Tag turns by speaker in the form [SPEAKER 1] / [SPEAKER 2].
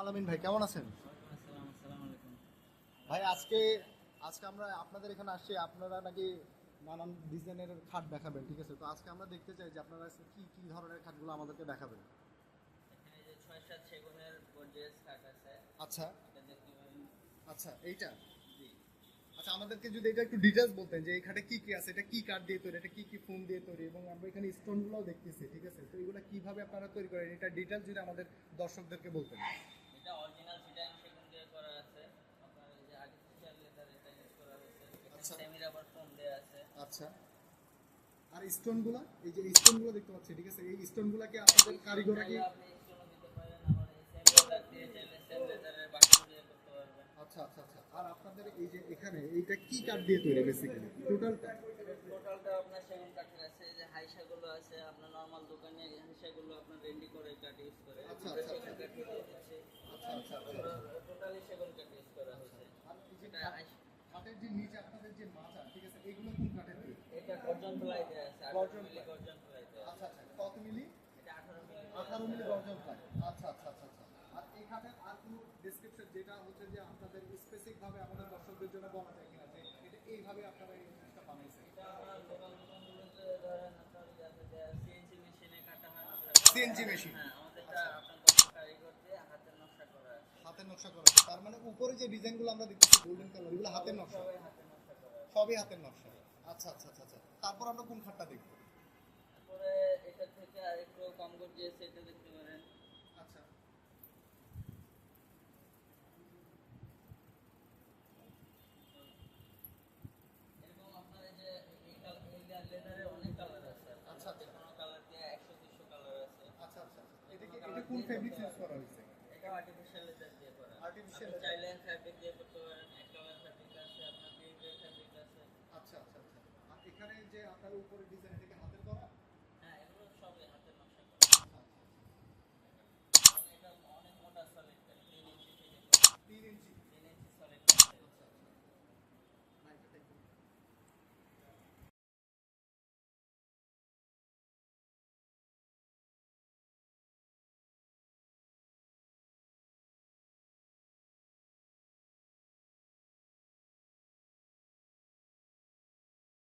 [SPEAKER 1] আলামিন ভাই, কেমন আছেন? ভাই, আজকে আজকে আমরা আপনাদের এখানে আসছি, আপনারা নাকি নানান ডিজাইনের খাট দেখাবেন, ঠিক আছে? তো আজকে আমরা দেখতে চাই যে আপনারা কি কি ধরনের খাটগুলো আমাদেরকে দেখাবেন।
[SPEAKER 2] ছয় সাত
[SPEAKER 1] আচ্ছা। আচ্ছা এইটা?
[SPEAKER 2] জি
[SPEAKER 1] আচ্ছা আমাদেরকে যদি এটা একটু ডিটেলস বলতেন যে এই খাটে কি কি আছে, এটা কি কাঠ দিয়ে তৈরি, এটা কি কি ফোম দিয়ে তৈরি, এবং আমরা এখানে স্টোনগুলোও দেখতেছি, ঠিক আছে? তো এগুলো কীভাবে আপনারা তৈরি করেন, এটা ডিটেলস যদি আমাদের দর্শকদেরকে বলতেন
[SPEAKER 2] এটা অরিজিনাল সিটাং সেগুন দিয়ে করা আছে আপনার এই যে আর্টিফিশিয়াল লেদার এটা ইউজ করা হয়েছে এখানে
[SPEAKER 1] আচ্ছা।
[SPEAKER 2] সেমি রাবার ফোম দেয়া আছে
[SPEAKER 1] আচ্ছা। আর স্টোনগুলো? এই যে স্টোনগুলো দেখতে পাচ্ছি ঠিক আছে? এই স্টোনগুলোকে আপনাদের কারিগররা কি আচ্ছা আচ্ছা আচ্ছা। আর আপনাদের এই যে এখানে এইটা কি কাঠ দিয়ে তৈরি বেসিক্যালি টোটালটা
[SPEAKER 2] টোটালটা আপনার সেগুন কাঠের আছে এই যে হাইসাগুলো আছে আপনার নর্মাল দোকানে হাইসাগুলো আপনার রেন্ডি করে কাঠ ইউজ করে।
[SPEAKER 1] আচ্ছা, আচ্ছা,
[SPEAKER 2] কাঠ
[SPEAKER 1] আচ্ছা। আচ্ছা আচ্ছা
[SPEAKER 2] টোটালি সেগুন কাঠ ইউজ করা হয়েছে
[SPEAKER 1] আর এই যে কাঠের যে নিচে আপনাদের যে মাচা ঠিক আছে এগুলো কোন কাঠের তৈরি
[SPEAKER 2] এটা গর্জন ফ্লাই
[SPEAKER 1] গর্জন
[SPEAKER 2] 18 মিলি
[SPEAKER 1] fly।
[SPEAKER 2] গর্জন ফ্লাই
[SPEAKER 1] আচ্ছা আচ্ছা কত মিলি?
[SPEAKER 2] এটা 18 মিলি
[SPEAKER 1] আঠারো মিলি গর্জন প্রায় আচ্ছা আচ্ছা আচ্ছা আচ্ছা। আর এই খাটের আর কোনো ডেসক্রিপশন যেটা হচ্ছে যে আপনাদের স্পেসিফিক ভাবে আমাদের দর্শকদের জন্য বলা যায় কিনা যে এটা এইভাবে আপনারা এই জিনিসটা বানাইছেন
[SPEAKER 2] এটা আপনার লোকাল দোকানগুলোতে ধরেন আপনার ইয়াতে দেয়া মেশিনে কাটা হয় নকশা
[SPEAKER 1] মেশিন
[SPEAKER 2] হ্যাঁ। আমাদেরটা আপনার কারিগর দিয়ে হাতের নকশা করা
[SPEAKER 1] হাতের নকশা করা তার মানে উপরে যে ডিজাইনগুলো আমরা দেখতেছি গোল্ডেন কালার এগুলো হাতের নকশা।
[SPEAKER 2] সবই হাতের নকশা।
[SPEAKER 1] আচ্ছা আচ্ছা আচ্ছা আচ্ছা। তারপর আমরা কোন খাটটা দেখব?
[SPEAKER 2] তারপরে এটা থেকে আরেকটু কম গর্জিয়াস এটা দেখতে পারেন।
[SPEAKER 1] আচ্ছা।
[SPEAKER 2] এরকম আপনার এই যে এই কাল- এই লেদারে অনেক কালার আছে।
[SPEAKER 1] আচ্ছা, আচ্ছা।
[SPEAKER 2] কোনো কালার দিয়ে কালার আছে।
[SPEAKER 1] আচ্ছা আচ্ছা আচ্ছা। এটা কি এটা কোন ফেব্রিক ইউজ করা হয়েছে?
[SPEAKER 2] এটা আর্টিফিশিয়াল লেদার দিয়ে করা।
[SPEAKER 1] Leather।
[SPEAKER 2] চাইলে ফ্যাব্রিক দিয়ে করতে পারেন।
[SPEAKER 1] এখানে যে আপনার উপরে ডিজাইন